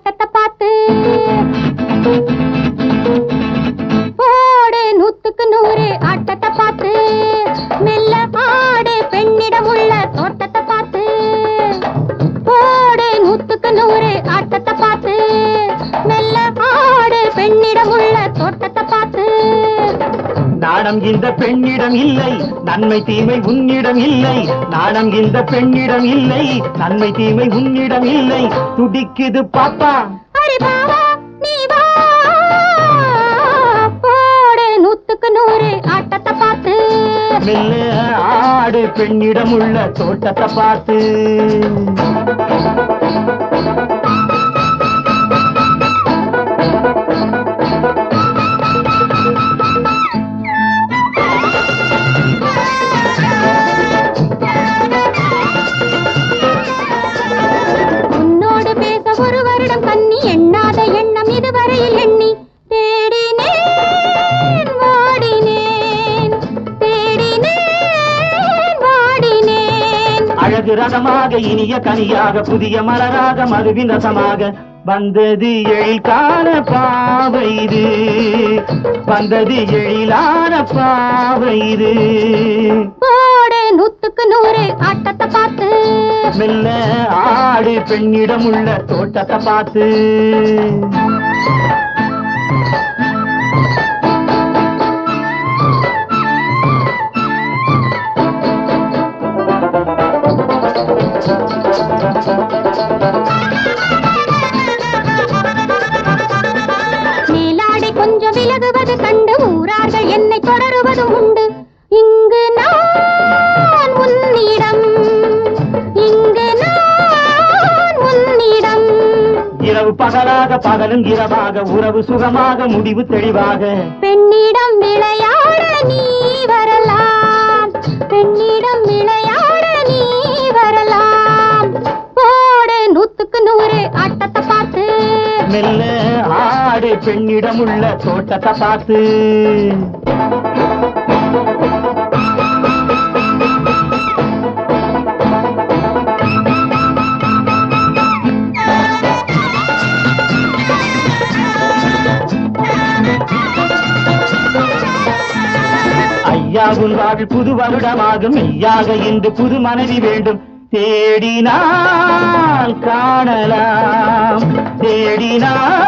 ஆட்டத்தை பார்த்து நாணம் இந்த பெண்ணிடம் இல்லை. நன்மை தீமை உன்னிடம் இல்லை. நாணம் இந்த பெண்ணிடம் இல்லை. நன்மை தீமை உன்னிடம் இல்லை. துடிக்குது பாப்பா. மெல்ல ஆடு பெண்ணிடம் உள்ள தோட்டத்தை பார்த்து. அழகு ரதமாக இனிய கனியாக புதிய மலராக மதுவின் ரசமாக. வந்தது எழில் காண பாவை இது. வந்தது எழிலான பாவை இது. போடு நூத்துக்கு நூறு ஆட்டத்தை பார்த்து. மெல்ல ஆடு பெண்ணிடம் உள்ள தோட்டத்தை பார்த்து. விலகுவது கண்டு ஊரார்கள் என்னை தொடருவதும் உண்டு. இங்கு நான் உன்னிடம். இங்கு நான் உன்னிடம். இரவு பகலாக பகலும் இரவாக உறவு சுகமாக முடிவு தெளிவாக. பெண்ணிடம் விளையாட நீ வரலாம். பெண்ணிடம் விளையாட நீ வரலாம். போடு நூத்துக்கு நூறு ஆட்டத்தை பார்த்து. மெல்ல ஆடு பெண்ணிடம் உள்ள தோட்டத்தை பார்த்து. ஐயா வாழ் புது வருடமாகும். மெய்யாக இன்று புது மனைவி வேண்டும். தேடினால் காணலாம். தேடினால்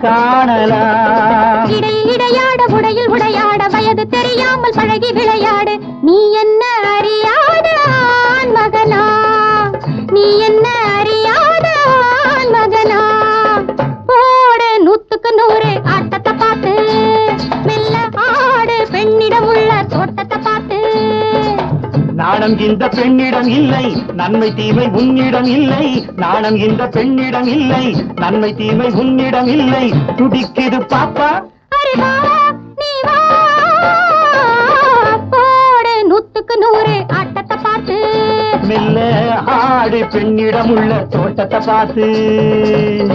காணலாம். இடையில் இடையாட உடையில் உடையாட வயது தெரியாமல் பழகி விளையாடு. நீ நாணம் இந்த பெண்ணிடம் இல்லை. நன்மை தீமை உன்னிடம் இல்லை. நாணம் இந்த பெண்ணிடம் இல்லை. நன்மை தீமை உன்னிடம் இல்லை. துடிக்குது பாப்பா. நூத்துக்கு நூறு ஆட்டத்தை பார்த்து. மெல்ல ஆடு பெண்ணிடம் உள்ள தோட்டத்தை பார்த்து.